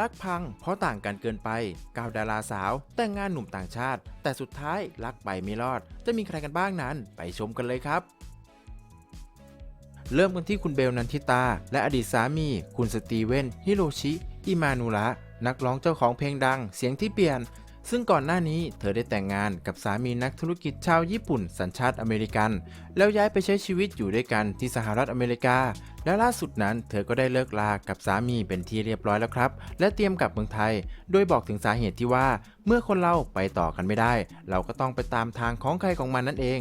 รักพังเพราะต่างกันเกินไปก้าวดาราสาว แต่งงานหนุ่มต่างชาติ แต่สุดท้ายรักไปไม่รอด จะมีใครกันบ้างนั้น ไปชมกันเลยครับ เริ่มกันที่คุณเบลนันทิตา และอดีตสามี คุณสตีเวนฮิโรชิ อิมานุระนักร้องเจ้าของเพลงดัง เสียงที่เปลี่ยน ซึ่งก่อนหน้านี้เธอได้แต่งงานกับสามีนักธุรกิจชาวญี่ปุ่นสัญชาติอเมริกัน แล้วย้ายไปใช้ชีวิตอยู่ด้วยกันที่สหรัฐอเมริกา และล่าสุดนั้นเธอก็ได้เลิกลากับสามีเป็นที่เรียบร้อยแล้วครับ และเตรียมกลับเมืองไทย โดยบอกถึงสาเหตุที่ว่า เมื่อคนเราไปต่อกันไม่ได้ เราก็ต้องไปตามทางของใครของมันนั่นเอง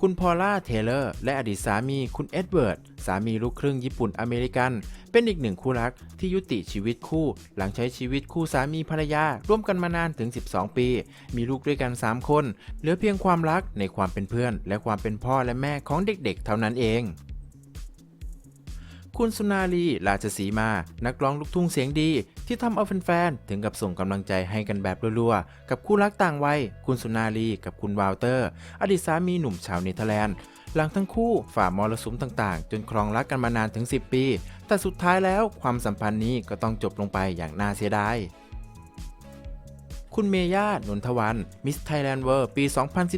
คุณพอล่าเทเลอร์และอดีตสามีคุณเอ็ดเวิร์ด สามีลูกครึ่งญี่ปุ่นอเมริกัน เป็นอีกหนึ่งคู่รักที่ยุติชีวิตคู่ หลังใช้ชีวิตคู่สามีภรรยา ร่วมกันมานานถึง 12 ปี มีลูกด้วยกัน 3 คน เหลือเพียงความรักในความเป็นเพื่อน และความเป็นพ่อและแม่ของเด็กๆ เท่านั้นเอง คุณสุนารีราชสีมา นักร้องลูกทุ่งเสียงดี ที่ทำเอาแฟนๆ ถึงกับส่งกำลังใจให้กันแบบรัวๆ กับคู่รักต่างวัย คุณสุนารีกับคุณวาลเตอร์ อดีตสามีหนุ่มชาวเนเธอร์แลนด์ หลังทั้งคู่ฝ่ามรสุมต่างๆ จนครองรักกันมานานถึง 10 ปี แต่สุดท้ายแล้วความสัมพันธ์นี้ก็ต้องจบลงไปอย่างน่าเสียดายคุณเมย่านนทวันมิสไทยแลนด์เวิร์ปี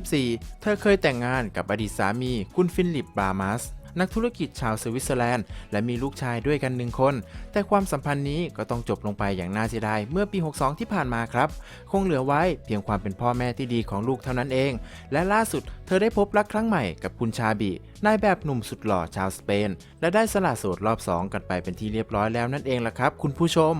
2014 เธอเคยแต่งงานกับอดีตสามี คุณฟิลิปบามัส นักธุรกิจชาวสวิตเซอร์แลนด์ และมีลูกชายด้วยกันหนึ่งคน แต่ความสัมพันธ์นี้ก็ต้องจบลงไปอย่างน่าเสียดายเมื่อปี 62 ที่ผ่านมาครับ คงเหลือไว้เพียงความเป็นพ่อแม่ที่ดีของลูกเท่านั้นเอง และล่าสุดเธอได้พบรักครั้งใหม่กับคุณชาบินายแบบหนุ่มสุดหล่อชาวสเปน และได้สละโสดรอบ 2 กันไปเป็นที่เรียบร้อยแล้วนั่นเองล่ะครับ คุณผู้ชม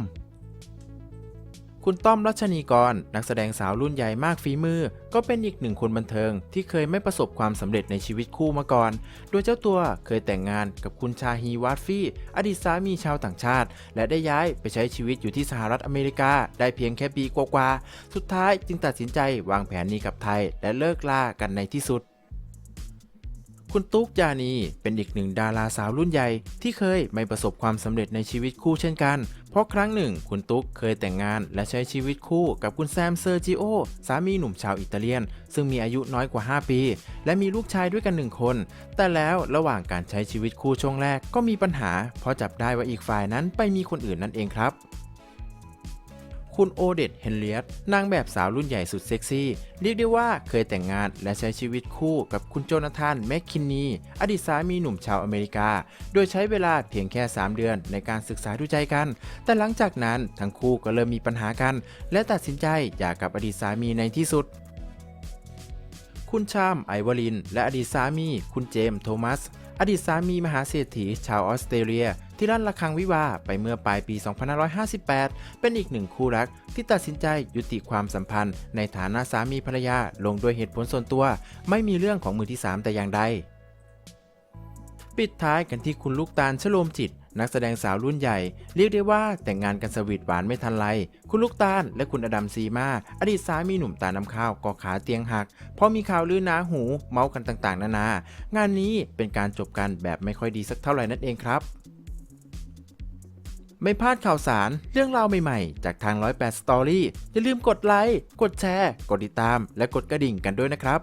คุณต้อมรัชนีกร นักแสดงสาวรุ่นใหญ่มากฝีมือ ก็เป็นอีกหนึ่งคนบันเทิง ที่เคยไม่ประสบความสำเร็จในชีวิตคู่มาก่อน โดยเจ้าตัวเคยแต่งงานกับคุณชาฮีวาดฟี่ อดีตสามีชาวต่างชาติ และได้ย้ายไปใช้ชีวิตอยู่ที่สหรัฐอเมริกา ได้เพียงแค่ปีกว่าๆ สุดท้ายจึงตัดสินใจวางแผนหนี้กับไทย และเลิกลากันในที่สุด คุณตุ๊กยานีเป็นอีกหนึ่งดาราสาวรุ่นใหญ่ ที่เคยไม่ประสบความสำเร็จในชีวิตคู่เช่นกัน เพราะครั้งหนึ่ง คุณตุ๊กเคยแต่งงานและใช้ชีวิตคู่กับคุณแซมเซอร์จิโอสามีหนุ่มชาวอิตาเลียน ซึ่งมีอายุน้อยกว่า 5 ปี และมีลูกชายด้วยกันหนึ่งคน แต่แล้วระหว่างการใช้ชีวิตคู่ช่วงแรกก็มีปัญหา เพราะจับได้ว่าอีกฝ่ายนั้นไปมีคนอื่นนั่นเองครับ คุณโอเดตเฮนเลียตนางแบบสาวรุ่นใหญ่สุดเซ็กซี่ เรียกได้ว่าเคยแต่งงานและใช้ชีวิตคู่กับคุณโจนาธานแมคคินนี อดีตสามีหนุ่มชาวอเมริกา โดยใช้เวลาเพียงแค่ 3 เดือนในการศึกษาดูใจกัน แต่หลังจากนั้นทั้งคู่ก็เริ่มมีปัญหากัน และตัดสินใจหย่ากับอดีตสามีในที่สุดคุณชามไอวลิน และอดีตสามี คุณเจมส์โทมัส อดีตสามีมหาเศรษฐีชาวออสเตรเลีย ที่ลั่นระฆังวิวาไปเมื่อปลายปี 2558 เป็นอีกหนึ่งคู่รักที่ตัดสินใจยุติความสัมพันธ์ ในฐานะสามีภรรยาลงด้วยเหตุผลส่วนตัว ไม่มีเรื่องของมือที่ 3 แต่อย่างใด ปิดท้ายกันที่คุณลูกตาลชโลมจิต นักแสดงสาวรุ่นใหญ่ เรียกได้ว่าแต่งงานกันสวีทหวานไม่ทันไร คุณลูกตาลและคุณอดัมซีมา อดีตสามีหนุ่มตาน้ำข้าวก็ขาเตียงหัก เพราะมีข่าวลือหนาหูเมาส์กันต่างๆ นานา งานนี้เป็นการจบกันแบบไม่ค่อยดีสักเท่าไหร่นั่นเองครับไม่พลาดข่าวสารเรื่องราวใหม่ๆ จากทาง 108 Story อย่าลืมกดไลค์ กดแชร์ กดติดตาม และกดกระดิ่งกันด้วยนะครับ